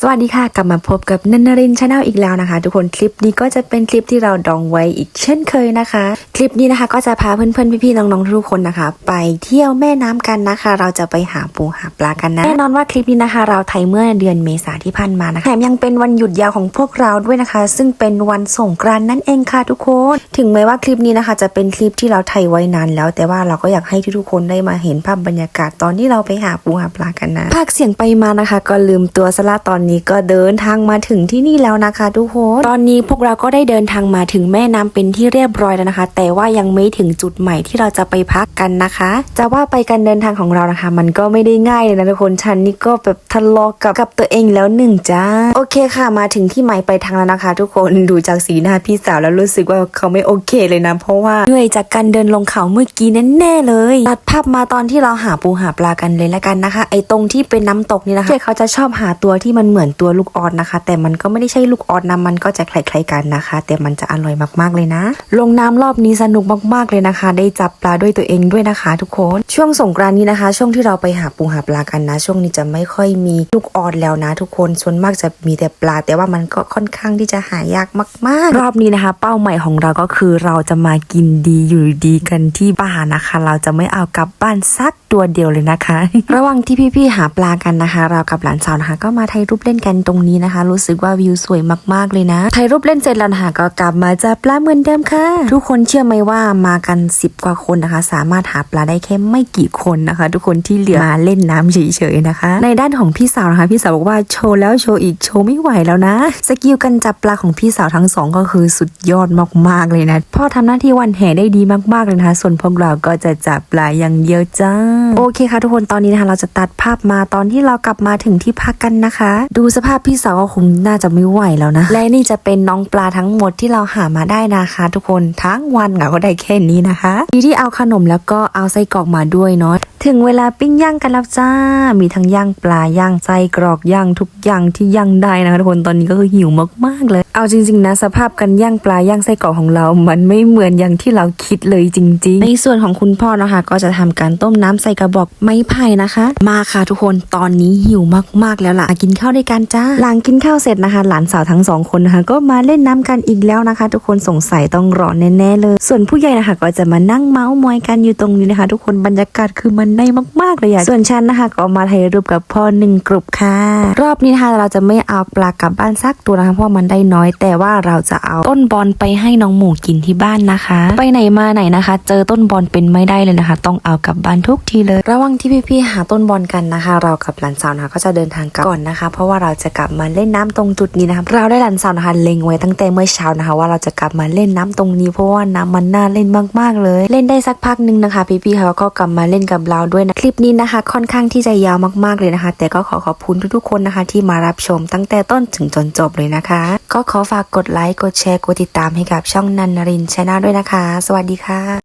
สวัสดีค่ะ กลับมาพบกับนันนรินชาแนลอีกแล้วนะคะ ทุกคนคลิปนี้ก็จะเป็นคลิปที่เราดองไว้อีกเช่นเคยนะคะ คลิปนี้นะคะก็จะพาเพื่อนๆพี่ๆน้องๆทุกคนนะคะ ไปเที่ยวแม่น้ำกันนะคะ เราจะไปหาปูหาปลากันนะแน่นอนว่าคลิปนี้นะคะ เราไทยเมื่อเดือนเมษาที่ผ่านมานะคะแถมยังเป็นวันหยุดยาวของพวกเราด้วยนะคะ ซึ่งเป็นวันสงกรานต์นั่นเองค่ะทุกคน ถึงแม้ว่าคลิปนี้นะคะ จะเป็นคลิปที่เราไทยไว้นานแล้ว แต่ว่าเราก็อยากให้ทุกๆคนได้มาเห็นภาพบรรยากาศตอนที่เราไปหาปูหาปลากันนะภาคเสียงไปมานะคะ ก็ลืมตัวซะละตอนนี้ก็เดินทางมาถึงที่นี่แล้วนะคะ ทุกคนตอนนี้พวกเราก็ได้เดินทางมาถึงแม่น้ำเป็นที่เรียบร้อยแล้วนะคะ แต่ว่ายังไม่ถึงจุดใหม่ที่เราจะไปพักกันนะคะ จะว่าไปการเดินทางของเรานะคะ มันก็ไม่ได้ง่ายเลยนะทุกคนฉันนี่ก็แบบทะเลาะกับกับตัวเองแล้วหนึ่งจ้าโอเคค่ะ มาถึงที่หมายไปลายทางแล้วนะคะ ทุกคนดูจากสีหน้าพี่สาวแล้วรู้สึกว่าเขาไม่โอเคเลยนะ เพราะว่าเหนื่อยจากการเดินลงเขาเมื่อกี้แน่ๆเลยตัดภาพมาตอนที่เราหาปูหาปลากันเลยละกันนะคะ ไอ้ตรงที่เป็นน้ำตกนี่นะคะเขาจะชอบหาตัวที่มันเหมือนมือนตัวลูกออดนะคะ แต่มันก็ไม่ได้ใช่ลูกออดนะมันก็จะคล้ายๆกันนะคะ แต่มันจะอร่อยมากๆเลยนะ ลงน้ำรอบนี้สนุกมากๆเลยนะคะ ได้จับปลาด้วยตัวเองด้วยนะคะ ทุกคน ช่วงสงกรานนี้นะคะ ช่วงที่เราไปหาปูหาปลากันนะ ช่วงนี้จะไม่ค่อยมีลูกออดแล้วนะ ทุกคนส่วนมากจะมีแต่ปลา แต่ว่ามันก็ค่อนข้างที่จะหายากมาก ๆ รอบนี้นะคะ เป้าหมายของเราก็คือเราจะมากินดีอยู่ดีกันที่บ้านนะคะ เราจะไม่เอากลับบ้านสักตัวเดียวเลยนะคะ ระหว่างที่พี่ๆหาปลากันนะคะ เรากับหลานสาวนะคะ ก็มาถ่ายรูปเล่นกันตรงนี้นะคะ รู้สึกว่าวิวสวยมากๆเลยนะถ่ายรูปเล่นเสร็จแล้วนะคะก็กลับมาจับปลาเหมือนเดิมค่ะ ทุกคนเชื่อไหมว่ามากัน 10 กว่าคนนะคะ สามารถหาปลาได้แค่ไม่กี่คนนะคะ ทุกคนที่เหลือมาเล่นน้ำเฉยๆนะคะ ในด้านของพี่สาวนะคะ พี่สาวบอกว่าโชว์แล้วโชว์อีกโชว์ไม่ไหวแล้วนะสกิลการจับปลาของพี่สาวทั้งสองก็คือสุดยอดมากๆเลยนะพ่อทำหน้าที่วันแห่ได้ดีมากๆเลยนะคะ ส่วนพวกเราก็จะจับปลาอย่างเดียวจ้าโอเคค่ะ ทุกคนตอนนี้นะคะ เราจะตัดภาพมาตอนที่เรากลับมาถึงที่พักกันนะคะดูสภาพพี่สาวก็คงน่าจะไม่ไหวแล้วนะ และนี่จะเป็นน้องปลาทั้งหมดที่เราหามาได้นะคะ ทุกคนทั้งวันเราก็ได้แค่นี้นะคะ ดีที่เอาขนมแล้วก็เอาไส้กรอกมาด้วยเนาะ ถึงเวลาปิ้งย่างกันแล้วจ้า มีทั้งย่างปลาย่างไส้กรอกย่างทุกอย่างที่ย่างได้นะคะทุกคนตอนนี้ก็คือหิวมากๆเลย เอาจริง ๆ นะ สภาพการย่างปลาย่างไส้กรอกของเรา มันไม่เหมือนอย่างที่เราคิดเลยจริง ๆ ในส่วนของคุณพ่อนะคะ ก็จะทำการต้มน้ำใส่กระบอกไม้ไผ่นะคะ มาค่ะทุกคนตอนนี้หิวมากๆแล้วล่ะกินข้าวด้วยกันจ้าหลังกินข้าวเสร็จนะคะ หลานสาวทั้งสองคนนะคะ ก็มาเล่นน้ำกันอีกแล้วนะคะ ทุกคนสงสัยต้องรอแน่ๆเลย ส่วนผู้ใหญ่นะคะก็จะมานั่งเมาส์มอยกันอยู่ตรงนี้นะคะ ทุกคนบรรยากาศคือมันได้มากๆเลยอะส่วนฉันนะคะก็มาถ่ายรูปกับพ่อหนึ่งกลุ่มค่ะ รอบนี้นะคะเราจะไม่เอาปลากลับบ้านสักตัวนะคะเพราะมันได้น้อย แต่ว่าเราจะเอาต้นบอลไปให้น้องหมูกินที่บ้านนะคะ ไปไหนมาไหนนะคะ เจอต้นบอลเป็นไม่ได้เลยนะคะ ต้องเอากลับบ้านทุกทีเลย ระหว่างที่พี่ๆหาต้นบอลกันนะคะ เรากับหลานสาวนะคะก็จะเดินทางกลับก่อนนะคะ เพราะว่าเราจะกลับมาเล่นน้ำตรงจุดนี้นะคะเราได้หลานสาวนะคะเล็งไว้ตั้งแต่เมื่อเช้านะคะ ว่าเราจะกลับมาเล่นน้ำตรงนี้เพราะว่าน้ำมันน่าเล่นมากๆเลย เล่นได้สักพักหนึงนะคะ พี่ๆเขาก็กลับมาเล่นกับเราด้วยนะคลิปนี้นะคะ ค่อนข้างที่จะยาวมากๆเลยนะคะ แต่ก็ขอขอบคุณทุกๆคนนะคะ ที่มารับชมตั้งแต่ต้นถึงจนจบเลยนะคะ ก็ขอฝากกดไลค์กดแชร์กดติดตามให้กับช่องนันนรินชาแนลด้วยนะคะ สวัสดีค่ะ